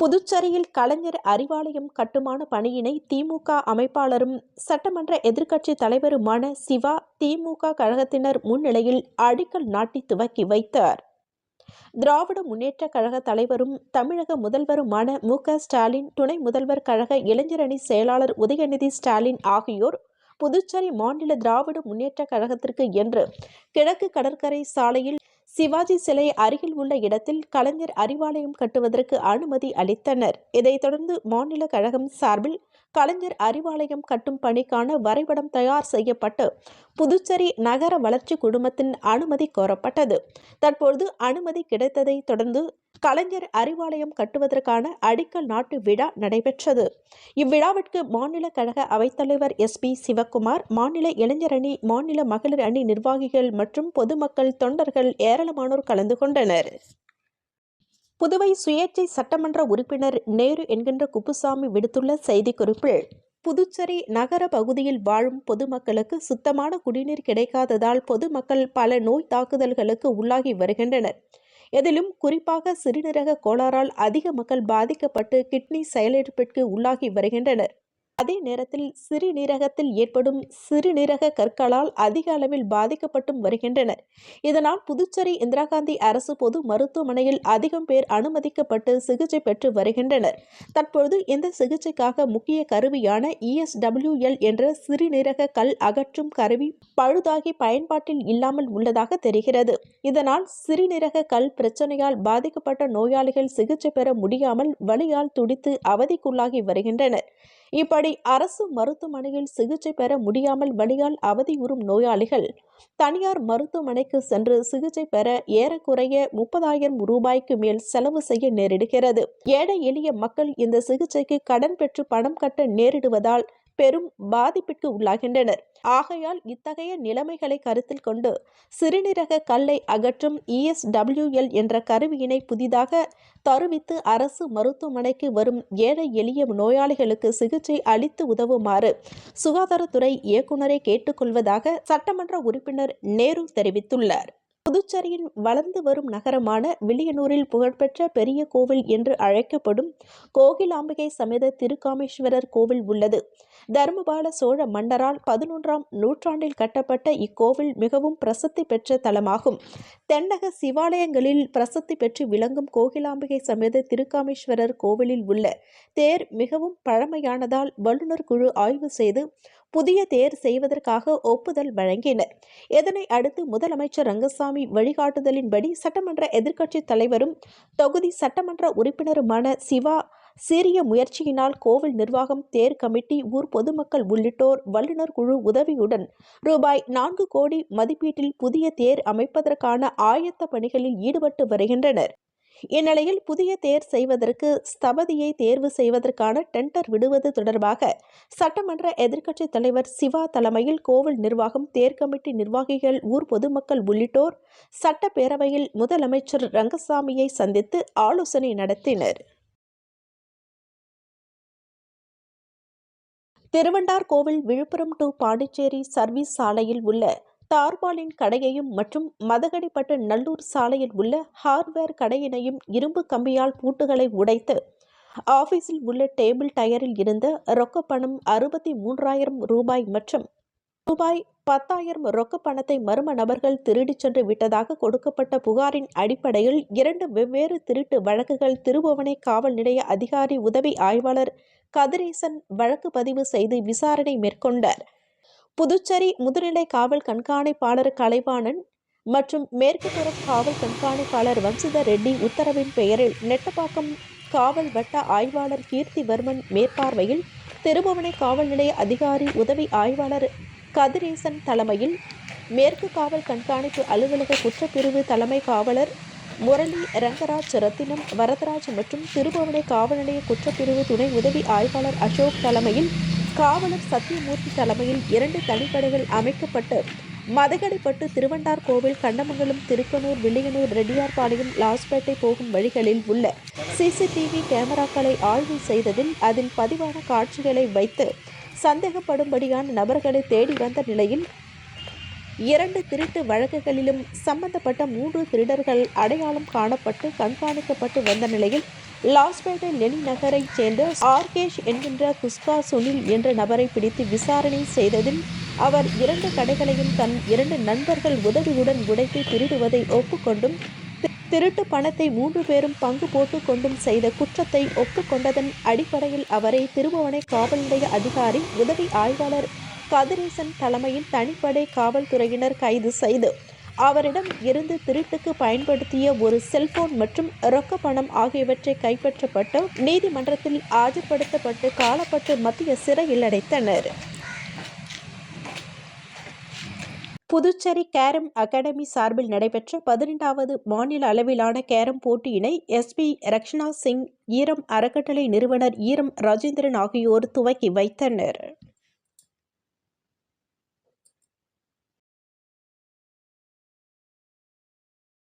புதுச்சேரியில் கலைஞர் அறிவாலயம் கட்டுமான பணியினை திமுக அமைப்பாளரும் சட்டமன்ற எதிர்க்கட்சி தலைவருமான சிவா திமுக கழகத்தினர் முன்னிலையில் அடிக்கல் நாட்டி துவக்கி வைத்தார். திராவிட முன்னேற்ற கழக தலைவரும் தமிழக முதல்வருமான மு. ஸ்டாலின் துணை முதல்வர் கழக இளைஞரணி செயலாளர் உதயநிதி ஸ்டாலின் ஆகியோர் புதுச்சேரி மாநில திராவிட முன்னேற்ற கழகத்திற்கு என்று கிழக்கு கடற்கரை சாலையில் சிவாஜி சிலை அருகில் உள்ள இடத்தில் கலைஞர் அறிவாலயம் கட்டுவதற்கு அனுமதி அளித்தனர். இதைத் தொடர்ந்து மாநில கழகம் சார்பில் கலைஞர் அறிவாலயம் கட்டும் பணிக்கான வரைபடம் தயார் செய்யப்பட்டு புதுச்சேரி நகர வளர்ச்சி குழுமத்தின் அனுமதி கோரப்பட்டது. தற்பொழுது அனுமதி கிடைத்ததை தொடர்ந்து கலைஞர் அறிவாலயம் கட்டுவதற்கான அடிக்கல் நாட்டு விழா நடைபெற்றது. இவ்விழாவிற்கு மாநில கழக அவைத்தலைவர் எஸ் பி சிவக்குமார் மாநில இளைஞரணி மாநில மகளிர் அணி நிர்வாகிகள் மற்றும் பொதுமக்கள் தொண்டர்கள் ஏராளமானோர் கலந்து கொண்டனர். புதுவை சுயேட்சை சட்டமன்ற உறுப்பினர் நேரு என்கின்ற குப்புசாமி விடுத்துள்ள செய்திக்குறிப்பில் புதுச்சேரி நகர பகுதியில் வாழும் பொதுமக்களுக்கு சுத்தமான குடிநீர் கிடைக்காததால் பொதுமக்கள் பல நோய் தாக்குதல்களுக்கு உள்ளாகி வருகின்றனர். எதிலும் குறிப்பாக சிறுநீரக கோளாறால் அதிக மக்கள் பாதிக்கப்பட்டு கிட்னி செயலிழப்பிற்கு உள்ளாகி வருகின்றனர். அதே நேரத்தில் சிறுநீரகத்தில் ஏற்படும் சிறுநீரக கற்களால் அதிக அளவில் பாதிக்கப்பட்டும் வருகின்றனர். இதனால் புதுச்சேரி இந்திரா காந்தி அரசு பொது மருத்துவமனையில் அதிகம் பேர் அனுமதிக்கப்பட்டு சிகிச்சை பெற்று வருகின்றனர். தற்பொழுது இந்த சிகிச்சைக்காக முக்கிய கருவியான இஎஸ்டபிள்யூஎல் என்ற சிறுநீரக கல் அகற்றும் கருவி பழுதாகி பயன்பாட்டில் இல்லாமல் உள்ளதாக தெரிகிறது. இதனால் சிறுநீரக கல் பிரச்சனையால் பாதிக்கப்பட்ட நோயாளிகள் சிகிச்சை பெற முடியாமல் வலியால் துடித்து அவதிக்குள்ளாகி வருகின்றனர். இப்படி அரசு மருத்துவமனையில் சிகிச்சை பெற முடியாமல் வழியால் அவதியுறும் நோயாளிகள் தனியார் மருத்துவமனைக்கு சென்று சிகிச்சை பெற ஏறக்குறைய முப்பதாயிரம் ரூபாய்க்கு மேல் செலவு செய்ய நேரிடுகிறது. ஏழை எளிய மக்கள் இந்த சிகிச்சைக்கு கடன் பெற்று பணம் கட்ட நேரிடுவதால் பெரும் பாதிப்பிற்கு உள்ளாகின்றனர். ஆகையால் இத்தகைய நிலைமைகளை கருத்தில் கொண்டு சிறுநீரக கல்லை அகற்றும் இஎஸ்டபிள்யூஎல் என்ற கருவியினை புதிதாக தருவித்து அரசு மருத்துவமனைக்கு வரும் ஏழை எளிய நோயாளிகளுக்கு சிகிச்சை அளித்து உதவுமாறு சுகாதாரத்துறை இயக்குநரை கேட்டுக்கொள்வதாக சட்டமன்ற உறுப்பினர் நேரு தெரிவித்துள்ளார். புதுச்சேரியின் வளர்ந்து வரும் நகரமான வில்லியனூரில் புகழ்பெற்ற பெரிய கோவில் என்று அழைக்கப்படும் கோகிலாம்பிகை சமேத திருக்காமேஸ்வரர் கோவில் உள்ளது. தர்மபால சோழ மன்னரால் பதினொன்றாம் நூற்றாண்டில் கட்டப்பட்ட இக்கோவில் மிகவும் பிரசித்தி பெற்ற தலமாகும். தென்னக சிவாலயங்களில் பிரசித்தி பெற்று விளங்கும் கோகிலாம்பிகை சமேத திருக்காமேஸ்வரர் கோவிலில் உள்ள தேர் மிகவும் பழமையானதால் வல்லுநர் குழு ஆய்வு செய்து புதிய தேர் செய்வதற்காக ஒப்புதல் வழங்கினர். இதனை அடுத்து முதலமைச்சர் ரங்கசாமி வழிகாட்டுதலின்படி சட்டமன்ற எதிர்க்கட்சித் தலைவரும் தொகுதி சட்டமன்ற உறுப்பினருமான சிவா சீரிய முயற்சியினால் கோவில் நிர்வாகம் தேர் கமிட்டி ஊர் பொதுமக்கள் உள்ளிட்டோர் வல்லுநர் குழு உதவியுடன் ரூபாய் நான்கு கோடி மதிப்பீட்டில் புதிய தேர் அமைப்பதற்கான ஆயத்த பணிகளில் ஈடுபட்டு வருகின்றனர். இந்நிலையில் புதிய தேர் செய்வதற்கு ஸ்தபதியை தேர்வு செய்வதற்கான டெண்டர் விடுவது தொடர்பாக சட்டமன்ற எதிர்க்கட்சித் தலைவர் சிவா தலைமையில் கோவில் நிர்வாகம் தேர் கமிட்டி நிர்வாகிகள் ஊர் பொதுமக்கள் உள்ளிட்டோர் சட்டப்பேரவையில் முதலமைச்சர் ரங்கசாமியை சந்தித்து ஆலோசனை நடத்தினர். திருவண்டார் கோவில் விழுப்புரம் டு பாண்டிச்சேரி சர்வீஸ் சாலையில் உள்ள தார்பாலின் கடையையும் மற்றும் மதகடிப்பட்டு நல்லூர் சாலையில் உள்ள ஹார்ட்வேர் கடையினையும் இரும்பு கம்பியால் பூட்டுகளை உடைத்து ஆபீஸில் உள்ள டேபிள் டயரில் இருந்த ரொக்க பணம் அறுபத்தி மூன்றாயிரம் ரூபாய் மற்றும் ரூபாய் பத்தாயிரம் ரொக்க பணத்தை மர்ம நபர்கள் திருடிச் சென்று விட்டதாக கொடுக்கப்பட்ட புகாரின் அடிப்படையில் இரண்டு வெவ்வேறு திருட்டு வழக்குகள் திருபுவனை காவல் நிலைய அதிகாரி உதவி ஆய்வாளர் கதிரேசன் வழக்கு பதிவு செய்து விசாரணை மேற்கொண்டார். புதுச்சேரி முதுநிலை காவல் கண்காணிப்பாளர் கலைவாணன் மற்றும் மேற்கு புறம் காவல் கண்காணிப்பாளர் வம்சித ரெட்டி உத்தரவின் பெயரில் நெட்டப்பாக்கம் காவல் வட்ட ஆய்வாளர் கீர்த்திவர்மன் மேற்பார்வையில் திருபுவனை காவல் நிலைய அதிகாரி உதவி ஆய்வாளர் கதிரேசன் தலைமையில் மேற்கு காவல் கண்காணிப்பு அலுவலக குற்றப்பிரிவு தலைமை காவலர் முரளி ரங்கராஜ் ரத்தினம் வரதராஜ் மற்றும் திருபுவனை காவல் நிலைய குற்றப்பிரிவு துணை உதவி ஆய்வாளர் அசோக் தலைமையில் காவலர் சத்தியமூர்த்தி தலைமையில் இரண்டு தனிப்படைகள் அமைக்கப்பட்டு மதகடிப்பட்டு திருவண்டார் கோவில் கண்டமங்கலம் திருக்கனூர் வில்லியனூர் ரெட்டியார்பாளையம் லாஸ்பேட்டை போகும் வழிகளில் உள்ள சிசிடிவி கேமராக்களை ஆய்வு செய்ததில் அதில் பதிவான காட்சிகளை வைத்து சந்தேகப்படும்படியான நபர்களை தேடி வந்த நிலையில் இரண்டு திருட்டு வழக்குகளிலும் சம்பந்தப்பட்ட மூன்று திருடர்கள் அடையாளம் காணப்பட்டு கண்காணிக்கப்பட்டு வந்த நிலையில் லாஸ்பேட்டை லெனி நகரைச் சேர்ந்த ஆர்கேஷ் என்கின்ற குஸ்கா சுனில் என்ற நபரை பிடித்து விசாரணை செய்ததில் அவர் இரண்டு கடைகளையும் தன் இரண்டு நண்பர்கள் உதவியுடன் உடைத்து திருடுவதை ஒப்புக்கொண்டும் திருட்டு பணத்தை மூன்று பேரும் பங்கு போட்டு கொண்டும் செய்த குற்றத்தை ஒப்புக்கொண்டதன் அடிப்படையில் அவரை திருபுவனை காவல் நிலைய அதிகாரி உதவி ஆய்வாளர் கதிரேசன் தலைமையில் தனிப்படை காவல்துறையினர் கைது செய்து அவரிடம் இருந்து திருட்டுக்கு பயன்படுத்திய ஒரு செல்போன் மற்றும் ரொக்க பணம் ஆகியவற்றை கைப்பற்றப்பட்டு நீதிமன்றத்தில் ஆஜர்படுத்தப்பட்டு காலப்பட்டு மத்திய சிறையில் அடைத்தனர். புதுச்சேரி கேரம் அகாடமி சார்பில் நடைபெற்ற பதினெண்டாவது மாநில அளவிலான கேரம் போட்டியினை எஸ்பி ரக்ஷனா சிங் ஈரம் அறக்கட்டளை நிறுவனர் ஈரம் ராஜேந்திரன் ஆகியோர் துவக்கி வைத்தனர்.